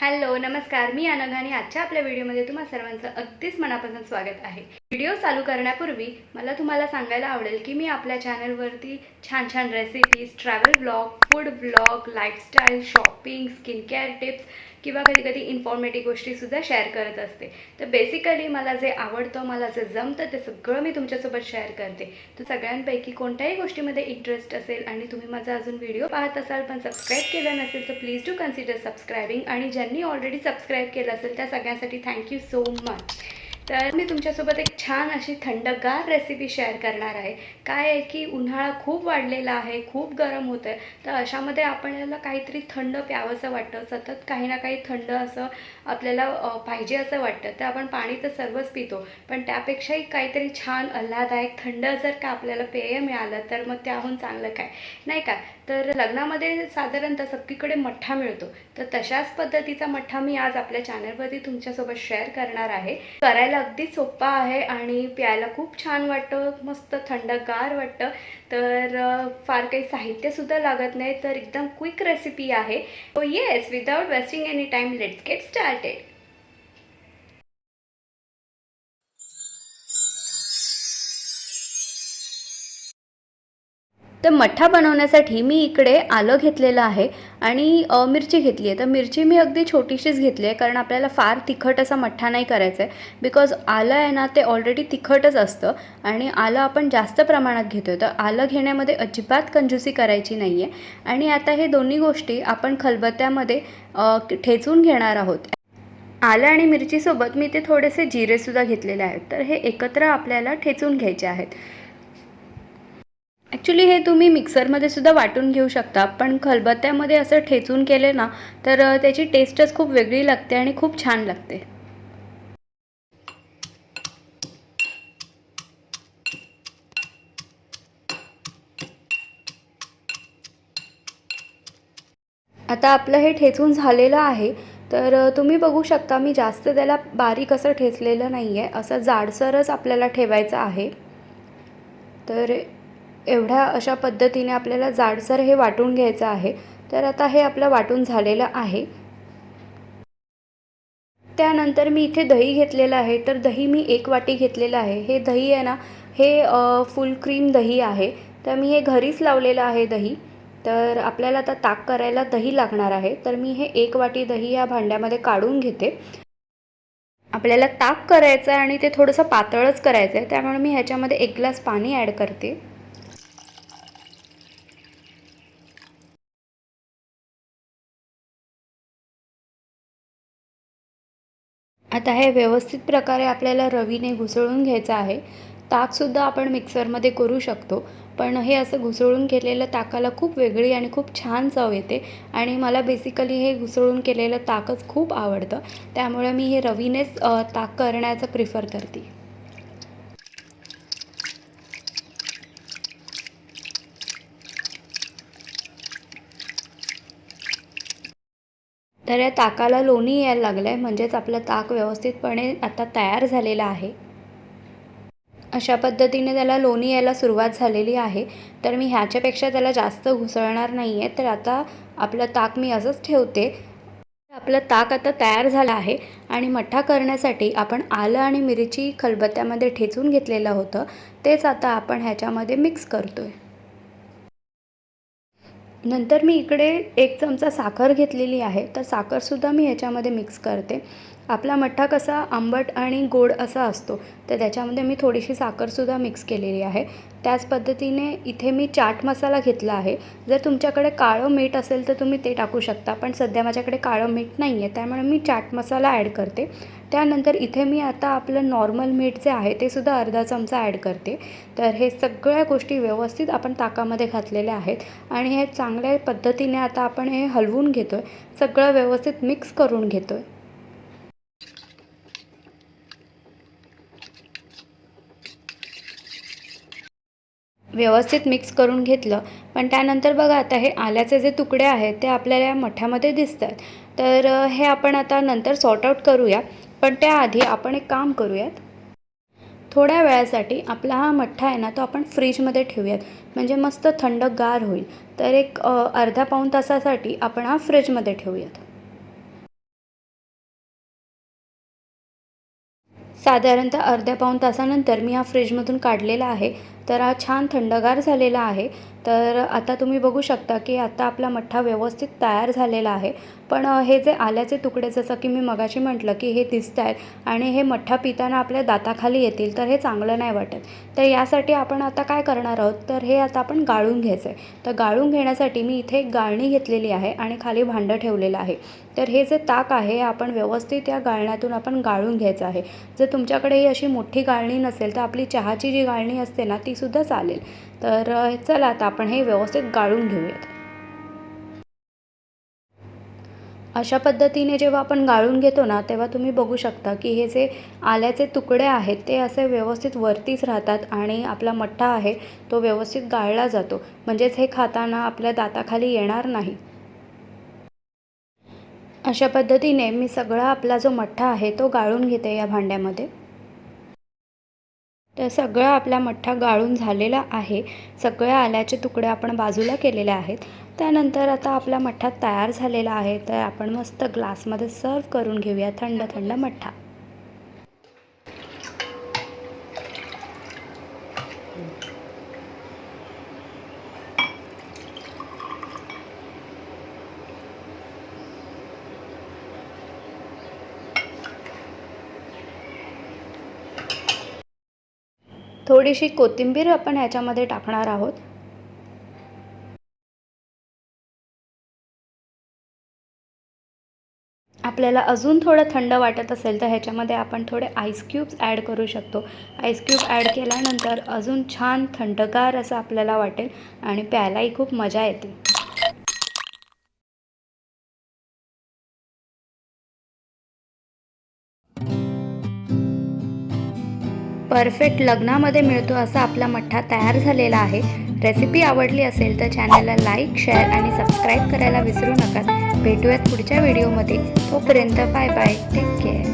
Hello नमस्कार. मी अनघा आणि आजच्या आपल्या व्हिडिओमध्ये तुम्हा सर्वांचं अगदीच मनापासून स्वागत आहे. व्हिडिओ चालू करण्यापूर्वी मला तुम्हाला सांगायला आवडेल की मी आपल्या चॅनलवरती छान छान recipes travel blog food blog lifestyle shopping skin care tips किंवा कधी कधी इन्फॉर्मेटिव्ह गोष्टीसुद्धा शेअर करत असते. तर बेसिकली मला जे आवडतं मला जे जमतं ते सगळं मी तुमच्यासोबत शेअर करते. तर सगळ्यांपैकी कोणत्याही गोष्टीमध्ये इंटरेस्ट असेल आणि तुम्ही माझा अजून व्हिडिओ पाहत असाल पण सबस्क्राईब केला नसेल तर प्लीज डू कन्सिडर सबस्क्रायबिंग आणि ज्यांनी ऑलरेडी सबस्क्राईब केलं असेल त्या सगळ्यांसाठी थँक्यू सो मच तर मी तुमच्यासोबत एक छान अशी थंडगार रेसिपी शेअर करणार आहे. काय आहे की उन्हाळा खूप वाढलेला आहे खूप गरम होतं आहे तर अशामध्ये आपल्याला काहीतरी थंड प्यावंसं वाटतं. सतत काही ना काही थंड असं आपल्याला पाहिजे असं वाटतं. तर आपण पाणी तर सर्वच पितो. पण त्यापेक्षाही काहीतरी छान आल्हाददायक थंड जर का आपल्याला पेय मिळालं तर मग त्याहून चांगलं काय? नाही का? तर लग्नामध्ये साधारणतः सगळीकडे मठ्ठा मिळतो. तर तशाच पद्धतीचा मठ्ठा मी आज आपल्या चॅनलवरती तुमच्यासोबत शेअर करणार आहे. करायला अगदी सोपा आहे आणि प्यायला खूप छान वाटतं मस्त थंडगार वाटतं. तर फार काही साहित्यसुद्धा लागत नाही तर एकदम क्विक रेसिपी आहे. So yes without wasting any time let's get started तर मठ्ठा बनवण्यासाठी मी इकडे आलं घेतलेलं आहे. आणि मिरची घेतली आहे. तर मिरची मी अगदी छोटीशीच घेतली आहे कारण आपल्याला फार तिखट असा मठ्ठा नाही करायचा आहे. बिकॉज आलं आहे ना ते ऑलरेडी तिखटच असतं आणि आलं आपण जास्त प्रमाणात घेतो तर आलं घेण्यामध्ये अजिबात कंजूसी करायची नाही आहे आणि आता हे दोन्ही गोष्टी आपण खलबत्त्यामध्ये ठेचून घेणार आहोत. आलं आणि मिरचीसोबत मी ते थोडेसे जिरेसुद्धा घेतलेले आहेत. तर हे एकत्र आपल्याला ठेचून घ्यायचे आहेत. ॲक्च्युली हे तुम्ही मिक्सरमध्ये सुद्धा वाटून घेऊ शकता पण खलबत्त्यामध्ये असं ठेचून केले ना तर त्याची टेस्टच खूप वेगळी लागते आणि खूप छान लागते. आता आपलं हे ठेचून झालेलं आहे तर तुम्ही बघू शकता मी जास्त त्याला बारीक असं ठेचलेलं नाही आहे असं जाडसरच आपल्याला ठेवायचं आहे. तर एवढ्या अशा पद्धतीने आपल्याला जाडसर हे वाटून घ्यायचं आहे. तर आता हे आपलं वाटून झालेलं आहे. त्यानंतर मी इथे दही घेतलेलं आहे. तर दही मी एक वाटी घेतलेलं आहे. हे दही आहे ना हे फुल क्रीम दही आहे. तर मी हे घरीच लावलेलं आहे दही. तर आपल्याला आता ताक करायला दही लागणार आहे. तर मी हे एक वाटी दही या भांड्यामध्ये काढून घेते. आपल्याला ताक करायचं आहे आणि ते थोडंसं पातळच करायचं आहे. त्यामुळे मी ह्याच्यामध्ये एक ग्लास पाणी ॲड करते. आता हे व्यवस्थित प्रकारे आपल्याला रवीने घुसळून घ्यायचं आहे. ताकसुद्धा आपण मिक्सरमध्ये करू शकतो. पण हे असं घुसळून केलेलं ताकाला खूप वेगळी आणि खूप छान चव येते. आणि मला बेसिकली हे घुसळून केलेलं ताकच खूप आवडतं. त्यामुळे मी हे रवीनेच ताक करण्याचं प्रिफर करते. तर या ताकाला लोणी यायला लागलं आहे म्हणजेच आपलं ताक व्यवस्थितपणे आता तयार झालेलं आहे. अशा पद्धतीने त्याला लोणी यायला सुरुवात झालेली आहे. तर मी ह्याच्यापेक्षा त्याला जास्त घुसळणार नाही आहे तर आता आपलं ताक मी असंच ठेवते. आपलं ताक आता तयार झालं आहे आणि मठ्ठा करण्यासाठी आपण आलं आणि मिरची खलबत्त्यामध्ये ठेचून घेतलेलं होतं. तेच आता आपण ह्याच्यामध्ये मिक्स करतो आहे नंतर मी इकडे एक चमचा साखर घेतलेली आहे. तर साखरसुद्धा मी ह्याच्यामध्ये मिक्स करते. आपला मठ्ठा कसा आंबट आणि गोड असा असतो तर त्याच्यामध्ये मी थोडीशी साखरसुद्धा मिक्स केलेली आहे. त्याच पद्धतीने इथे मी चाट मसाला घेतला आहे. जर तुमच्याकडे काळं मीठ असेल तर तुम्ही ते टाकू शकता पण सध्या माझ्याकडे काळं मीठ नाही आहे त्यामुळे मी चाट मसाला ॲड करते. त्यानंतर इथे मी आता आपलं नॉर्मल मीठ जे आहे ते सुद्धा अर्धा चमचा ॲड करते. तर हे सगळ्या गोष्टी व्यवस्थित आपण ताकामध्ये घातलेल्या आहेत आणि हे चांगल्या पद्धतीने आता आपण हे हलवून घेतो आहे सगळं व्यवस्थित मिक्स करून घेतो आहे व्यवस्थित मिक्स करून घेतलं. पण त्यानंतर बघा आता हे आल्याचे जे तुकडे आहेत ते आपल्याला या मठामध्ये दिसत आहेत तर हे आपण आता नंतर सॉर्ट आउट करूया. पण त्याआधी आपण एक काम करूयात. थोड्या वेळासाठी आपला हा मठ्ठा आहे ना तो आपण फ्रीजमध्ये ठेवूयात. म्हणजे मस्त थंड गार होईल. तर एक अर्धा पाऊण तासासाठी आपण हा फ्रीजमध्ये ठेवूयात. साधारणतः अर्ध्या पाऊण तासानंतर मी हा फ्रीजमधून काढलेला आहे. तर हा छान थंडगार झालेला आहे. तर आता तुम्ही बघू शकता की आता आपला मठ्ठा व्यवस्थित तयार झालेला आहे. पण हे जे आल्याचे तुकडे जसं की मी मगाशी म्हटलं की हे दिसत आहेत आणि हे मठ्ठा पिताना आपल्या दाताखाली येतील तर हे चांगलं नाही वाटत. तर यासाठी आपण आता काय करणार आहोत? तर हे आता आपण गाळून घ्यायचं आहे तर गाळून घेण्यासाठी मी इथे एक गाळणी घेतलेली आहे आणि खाली भांडं ठेवलेलं आहे. तर हे जे ताक आहे हे आपण व्यवस्थित या गाळण्यातून आपण गाळून घ्यायचं आहे. जर तुमच्याकडे ही अशी मोठी गाळणी नसेल तर आपली चहाची जी गाळणी असते ना तीसुद्धा चालेल. तर चला आता आपण हे व्यवस्थित गाळून घेऊयात. अशा पद्धतीने जेव्हा आपण गाळून घेतो ना तेव्हा तुम्ही बघू शकता की हे जे आल्याचे तुकडे आहेत ते असे व्यवस्थित वरतीच राहतात आणि आपला मठ्ठा आहे तो व्यवस्थित गाळला जातो. म्हणजेच हे खाताना आपल्या दाताखाली येणार नाही. अशा पद्धतीने मी सगळा आपला जो मठ्ठा आहे तो गाळून घेते या भांड्यामध्ये. तर सगळा आपला मठ्ठा गाळून झालेला आहे. सगळ्या आल्याचे तुकडे आपण बाजूला केलेले आहेत. त्यानंतर आता आपला मठ्ठा तयार झालेला आहे. तर आपण मस्त ग्लासमध्ये सर्व करून घेऊया. थंड थंड मठ्ठा. थोडीशी कोथिंबीर आपण ह्याच्यामध्ये टाकणार आहोत. आपल्याला अजून थोडं थंड वाटत असेल तर ह्याच्यामध्ये आपण थोडे आईस क्यूब्स ॲड करू शकतो. आईस क्यूब ॲड केल्यानंतर अजून छान थंडगार असं आपल्याला वाटेल आणि प्यायलाही खूप मजा येते. परफेक्ट लग्नामध्ये मिळतो असा आपला मठ्ठा तयार झालेला आहे. रेसिपी आवडली असेल तर चॅनलला लाईक शेअर आणि सबस्क्राईब करायला विसरू नका. भेटूयात पुढच्या व्हिडिओमध्ये. तोपर्यंत बाय बाय. Take care.